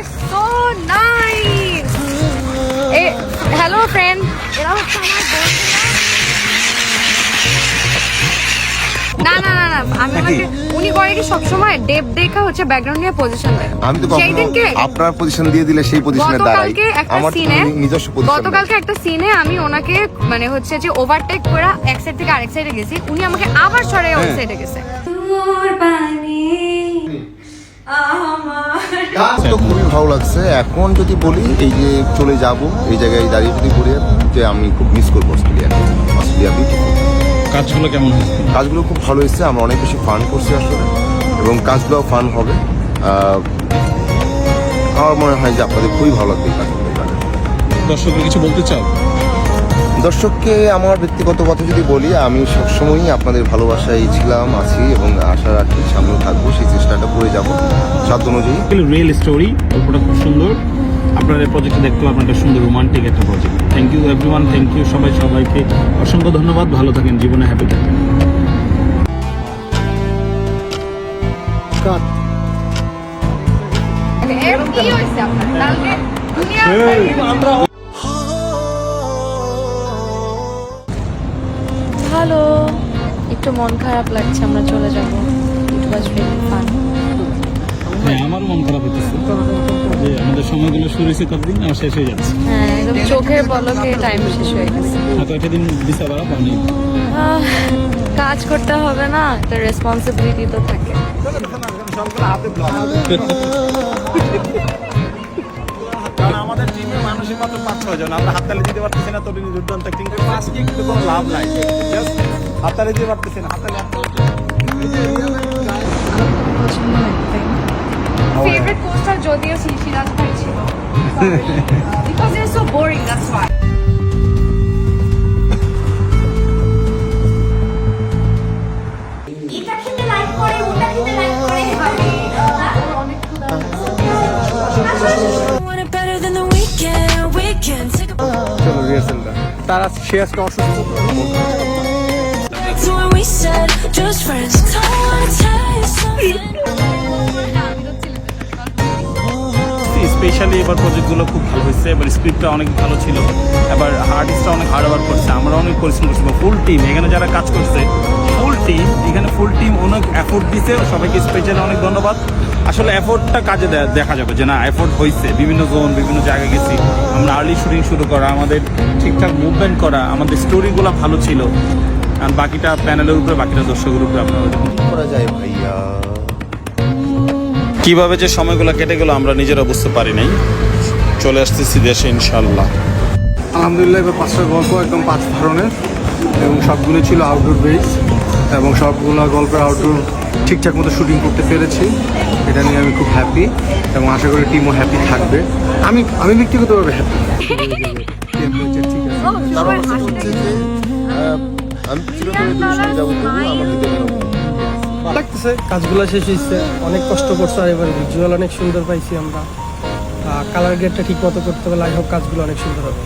is so nice. এ hello friend এরা হচ্ছে আমার না না না না আমি ওনাকে উনি করে কি সবসময় ডেপ দেখা হচ্ছে ব্যাকগ্রাউন্ড নিয়ে পজিশন দেয়? আমি তো সেই কখনো দিনকে আপনার পজিশন দিয়ে দিলে সেই পজিশনে দাঁড়াই। একটা আমার সিনে নিজস্ব পজিশন গতকালকে একটা সিনে আমি ওনাকে মানে হচ্ছে যে ওভারটেক করে এক সাইড থেকে আরেক সাইডে গেছি। উনি আমাকে আবার সরে ওই হ্যাঁ। সাইডে গেছে ভালো লাগছে। এখন যদি বলি এই যে চলে যাব এই জায়গায় দাঁড়িয়ে যদি বলি যে আমি খুব মিস করব অস্ট্রেলিয়াকে অস্ট্রেলিয়া কাজগুলো কেমন হয়েছে? কাজগুলো খুব ভালো হয়েছে আমরা অনেক বেশি ফান করছি আসলে এবং কাজগুলোও ফান হবে। আমার মনে হয় যে আপনাদের খুবই ভালো লাগবে এই কাজগুলো। দর্শকরা কিছু বলতে চাও দর্শককে আমার ব্যক্তিগত কথা যদি বলি আমি সবসময়ই আপনাদের ভালোবাসায় ছিলাম আছি এবং আশা রাখি সামনেও থাকব সেই চেষ্টাটা করে যাব সাধ্য অনুযায়ী। রিয়েল স্টোরি গল্পটা খুব সুন্দর। আপনাদের প্রজেক্টে দেখতে আপনাদের সুন্দর রোমান্টিক একটা project thank you everyone thank you সবাই সবাইকে অসংখ্য ধন্যবাদ ভালো থাকেন জীবনে হ্যাপি থাকেন। ভালো। একটু মন খারাপ লাগছে আমরা চলে যাব। ইট ওয়াজ রিয়েলি ফান হ্যাঁ আমারও মন খারাপ হতেছে যে আমাদের সময়গুলো শুরু হয়েছে কতদিন? আমার শেষ হয়ে যাচ্ছে। হ্যাঁ একদম চোখের পলকে টাইম শেষ হয়ে গেছে। একটা দিন বাড়া? কাজ করতে হবে না একটা রেসপন্সিবিলিটি তো থাকে। মাত্র পাঁচ ছয় জন। আমরা হাততালি দিতে পারতেছি না তবে দুর্দান্ত অ্যাক্টিং করে আজকে কিন্তু কোনো লাভ নাই। হাততালি দিতে পারতেছি না হাততালি ফেভারিট পোস্টার যদিও সিরাজ ভাই ছিল। Want it better than the weekend, চলো রিহার্সেলটা তারা সে আজকে অসুস্থ। Something. স্পেশালি এবার প্রজেক্টগুলো খুব ভালো হয়েছে এবার স্ক্রিপ্টটা অনেক ভালো ছিল। এবার আর্টিস্টরা অনেক হার্ড ওয়ার্ক করছে আমরা অনেক পরিশ্রম করছি। ফুল টিম এখানে যারা কাজ করছে ফুল টিম এখানে ফুল টিম অনেক এফোর্ট দিছে। সবাইকে স্পেশালি অনেক ধন্যবাদ। আসলে এফোর্টটা কাজে দেখা যাবে যে না এফোর্ট হয়েছে বিভিন্ন জোন বিভিন্ন জায়গায় গেছি। আমরা আর্লি শুটিং শুরু করা আমাদের ঠিকঠাক মুভমেন্ট করা আমাদের স্টোরিগুলো ভালো ছিল। আর বাকিটা প্যানেলের উপরে বাকিটা দর্শকের উপরে আপনারা করা যায় ভাইয়া? কীভাবে যে সময়গুলো কেটে গেল আমরা নিজেরা বুঝতে পারি নাই। চলে আসতেছি দেশে ইনশাল্লাহ আলহামদুলিল্লাহ এবার পাঁচটা গল্প একদম পাঁচ ধরনের এবং সবগুলো ছিল আউটডোর বেস এবং সবগুলো গল্পের আউটডোর ঠিকঠাক মতো শুটিং করতে পেরেছি। এটা নিয়ে আমি খুব হ্যাপি এবং আশা করি টিমও হ্যাপি থাকবে। আমি আমি ব্যক্তিগতভাবে হ্যাপি লাগতেছে, কাজগুলো শেষ হয়েছে অনেক কষ্ট করছে আর এবার ভিজুয়াল অনেক সুন্দর পাইছি আমরা। কালার গ্রেডটা ঠিক মতো করতে পারলে আই হোপ কাজগুলো অনেক সুন্দর হবে।